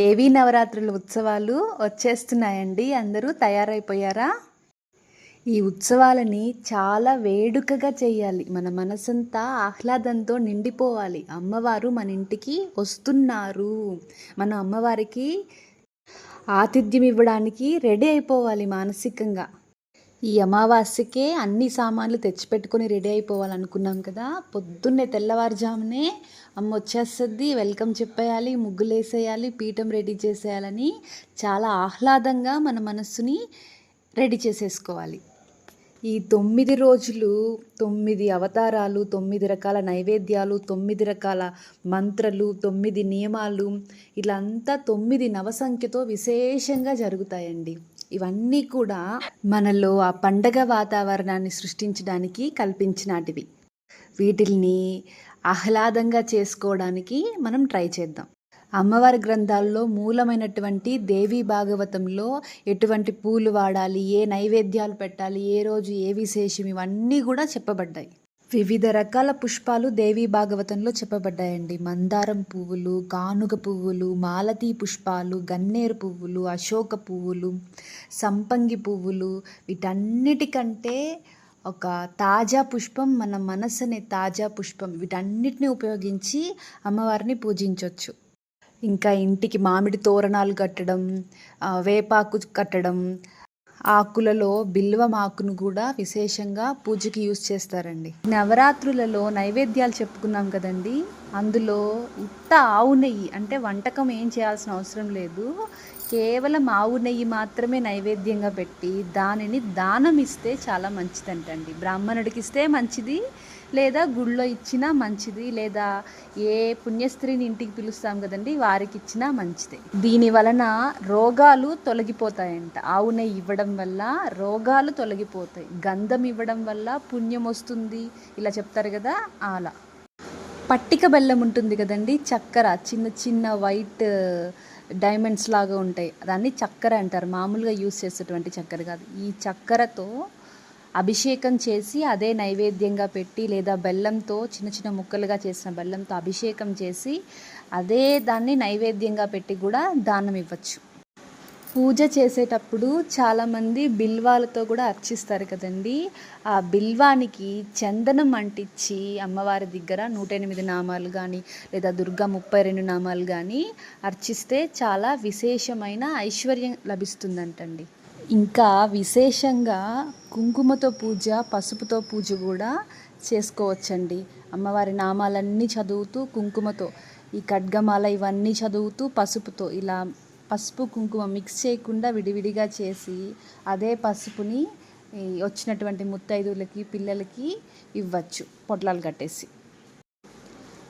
దేవీ నవరాత్రుల ఉత్సవాలు వచ్చేస్తున్నాయండి. అందరూ తయారైపోయారా? ఈ ఉత్సవాలని చాలా వేడుకగా చేయాలి. మన మనసంతా ఆహ్లాదంతో నిండిపోవాలి. అమ్మవారు మన ఇంటికి వస్తున్నారు. మన అమ్మవారికి ఆతిథ్యం ఇవ్వడానికి రెడీ అయిపోవాలి మానసికంగా. ఈ అమావాస్యకే అన్ని సామాన్లు తెచ్చిపెట్టుకొని రెడీ అయిపోవాలనుకున్నాం కదా. పొద్దున్నే తెల్లవారుజామునే అమ్మ వచ్చేస్తుంది వెల్కమ్ చెప్పేయాలి ముగ్గులు వేసేయాలి పీఠం రెడీ చేసేయాలని చాలా ఆహ్లాదంగా మన మనస్సుని రెడీ చేసేసుకోవాలి. ఈ తొమ్మిది రోజులు తొమ్మిది అవతారాలు తొమ్మిది రకాల నైవేద్యాలు తొమ్మిది రకాల మంత్రలు తొమ్మిది నియమాలు ఇలా అంతా తొమ్మిది నవసంఖ్యతో విశేషంగా జరుగుతాయండి. ఇవన్నీ కూడా మనలో ఆ పండగ వాతావరణాన్ని సృష్టించడానికి కల్పించినాటివి. వీటిల్ని ఆహ్లాదంగా చేసుకోవడానికి మనం ట్రై చేద్దాం. అమ్మవారి గ్రంథాల్లో మూలమైనటువంటి దేవీ భాగవతంలో ఎటువంటి పూలు వాడాలి ఏ నైవేద్యాలు పెట్టాలి ఏ రోజు ఏ విశేషం ఇవన్నీ కూడా చెప్పబడ్డాయి. వివిధ రకాల పుష్పాలు దేవీ భాగవతంలో చెప్పబడ్డాయండి. మందారం పువ్వులు కానుగ పువ్వులు మాలతీ పుష్పాలు గన్నేరు పువ్వులు అశోక పువ్వులు సంపంగి పువ్వులు వీటన్నిటికంటే ఒక తాజా పుష్పం మన మనసు అనే తాజా పుష్పం వీటన్నిటిని ఉపయోగించి అమ్మవారిని పూజించవచ్చు ఇంకా ఇంటికి మామిడి తోరణాలు కట్టడం వేపాకు కట్టడం ఆకులలో బిల్వం ఆకును కూడా విశేషంగా పూజకి యూస్ చేస్తారండి. నవరాత్రులలో నైవేద్యాలు చెప్పుకున్నాం కదండి అందులో ఉత్త ఆవు నెయ్యి అంటే వంటకం ఏం చేయాల్సిన అవసరం లేదు. కేవలం ఆవు నెయ్యి మాత్రమే నైవేద్యంగా పెట్టి దానిని దానం ఇస్తే చాలా మంచిదంటండి. బ్రాహ్మణుడికి ఇస్తే మంచిది లేదా గుళ్ళో ఇచ్చినా మంచిది లేదా ఏ పుణ్యస్త్రీని ఇంటికి పిలుస్తాం కదండి వారికి ఇచ్చినా మంచిదే. దీని వలన రోగాలు తొలగిపోతాయంట. ఆవు నెయ్యి ఇవ్వడం వల్ల రోగాలు తొలగిపోతాయి. గంధం ఇవ్వడం వల్ల పుణ్యం వస్తుంది ఇలా చెప్తారు కదా అలా. పట్టిక బెల్లం ఉంటుంది కదండి చక్కెర చిన్న చిన్న వైట్ డైమండ్స్ లాగా ఉంటాయి. దాన్ని చక్కెర అంటారు. మామూలుగా యూస్ చేసేటువంటి చక్కెర కాదు. ఈ చక్కెరతో అభిషేకం చేసి అదే నైవేద్యంగా పెట్టి లేదా బెల్లంతో చిన్న చిన్న ముక్కలుగా చేసిన బెల్లంతో అభిషేకం చేసి అదే దాన్ని నైవేద్యంగా పెట్టి కూడా దానం ఇవ్వచ్చు. పూజ చేసేటప్పుడు చాలామంది బిల్వాలతో కూడా అర్చిస్తారు కదండి. ఆ బిల్వానికి చందనం అంటించి అమ్మవారి దగ్గర నూట ఎనిమిది నామాలు కానీ లేదా దుర్గా ముప్పై రెండు నామాలు కానీ అర్చిస్తే చాలా విశేషమైన ఐశ్వర్యం లభిస్తుందంటండి. ఇంకా విశేషంగా కుంకుమతో పూజ పసుపుతో పూజ కూడా చేసుకోవచ్చండి. అమ్మవారి నామాలన్నీ చదువుతూ కుంకుమతో ఈ ఖడ్గమాల ఇవన్నీ చదువుతూ పసుపుతో ఇలా పసుపు కుంకుమ మిక్స్ చేయకుండా విడివిడిగా చేసి అదే పసుపుని వచ్చినటువంటి ముత్తైదువులకి పిల్లలకి ఇవ్వచ్చు పొట్లాలు కట్టేసి.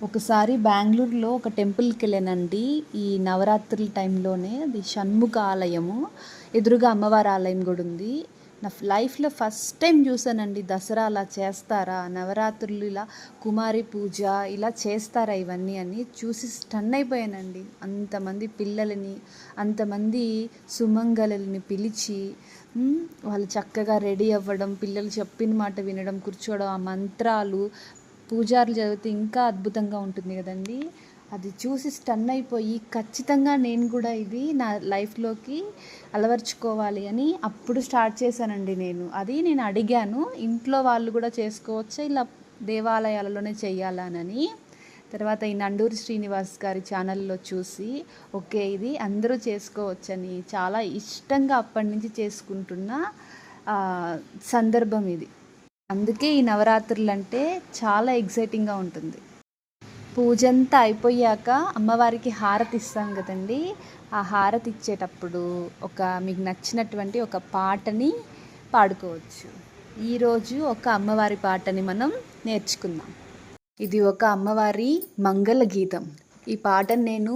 ఒకసారి బెంగళూరులో ఒక టెంపుల్కి వెళ్ళానండి. ఈ నవరాత్రుల టైంలోనే అది షణ్ముఖ ఆలయము. ఎదురుగా అమ్మవారి ఆలయం కూడా ఉంది. నా లైఫ్లో ఫస్ట్ టైం చూసానండి దసరా అలా చేస్తారా నవరాత్రులు ఇలా కుమారి పూజ ఇలా చేస్తారా ఇవన్నీ అని చూసి స్టన్ అయిపోయానండి. అంతమంది పిల్లలని అంతమంది సుమంగళని పిలిచి వాళ్ళు చక్కగా రెడీ అవ్వడం పిల్లలు చెప్పిన మాట వినడం కూర్చోవడం ఆ మంత్రాలు పూజారులు చదివితే ఇంకా అద్భుతంగా ఉంటుంది కదండి. అది చూసి స్టన్ అయిపోయి ఖచ్చితంగా నేను కూడా ఇది నా లైఫ్లోకి అలవర్చుకోవాలి అని అప్పుడు స్టార్ట్ చేశానండి నేను. అది నేను అడిగాను ఇంట్లో వాళ్ళు కూడా చేసుకోవచ్చా ఇలా దేవాలయాలలోనే చేయాలనని. తర్వాత ఈ నండూరి శ్రీనివాస్ గారి ఛానల్లో చూసి ఓకే ఇది అందరూ చేసుకోవచ్చని చాలా ఇష్టంగా అప్పటి నుంచి చేసుకుంటున్న సందర్భం ఇది. అందుకే ఈ నవరాత్రులు అంటే చాలా ఎగ్జైటింగ్గా ఉంటుంది. పూజంతా అయిపోయాక అమ్మవారికి హారతి ఇస్తాం కదండి. ఆ హారతి ఇచ్చేటప్పుడు ఒక మీకు నచ్చినటువంటి ఒక పాటని పాడుకోవచ్చు. ఈరోజు ఒక అమ్మవారి పాటని మనం నేర్చుకుందాం. ఇది ఒక అమ్మవారి మంగళ గీతం. ఈ పాటను నేను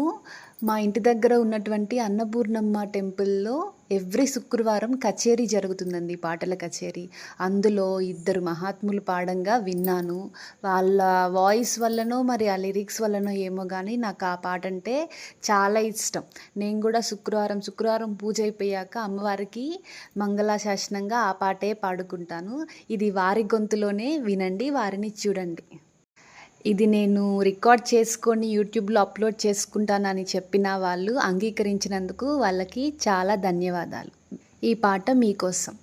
మా ఇంటి దగ్గర ఉన్నటువంటి అన్నపూర్ణమ్మ టెంపుల్లో ఎవ్రీ శుక్రవారం కచేరీ జరుగుతుందండి పాటల కచేరీ. అందులో ఇద్దరు మహాత్ములు పాడంగా విన్నాను. వాళ్ళ వాయిస్ వల్లనో మరి ఆ లిరిక్స్ వల్లనో ఏమో కానీ నాకు ఆ పాట అంటే చాలా ఇష్టం. నేను కూడా శుక్రవారం శుక్రవారం పూజ అయిపోయాక అమ్మవారికి మంగళాశాసనంగా ఆ పాటే పాడుకుంటాను. ఇది వారి గొంతులోనే వినండి వారిని చూడండి. ఇది నేను రికార్డ్ చేసుకొని యూట్యూబ్లో అప్లోడ్ చేసుకుంటానని చెప్పిన వాళ్ళు అంగీకరించినందుకు వాళ్ళకి చాలా ధన్యవాదాలు. ఈ పాట మీకోసం.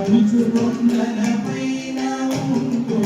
మంచు కొండలపైన ఉంటూ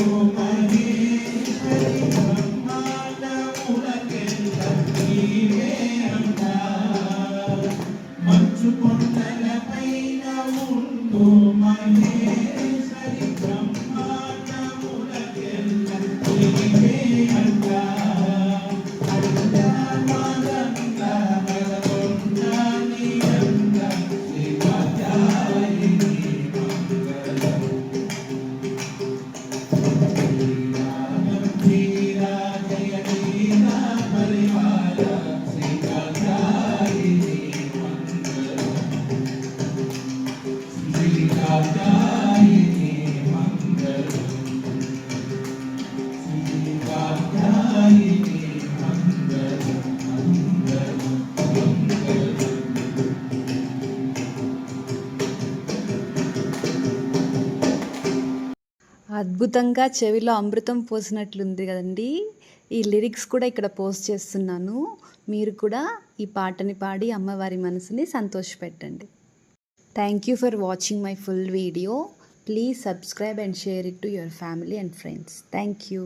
అద్భుతంగా చెవిలో అమృతం పోసినట్లుంది కదండి. ఈ లిరిక్స్ కూడా ఇక్కడ పోస్ట్ చేస్తున్నాను. మీరు కూడా ఈ పాటని పాడి అమ్మవారి మనసుని సంతోషపెట్టండి. Thank you for watching my full video please subscribe and share it to your family and friends thank you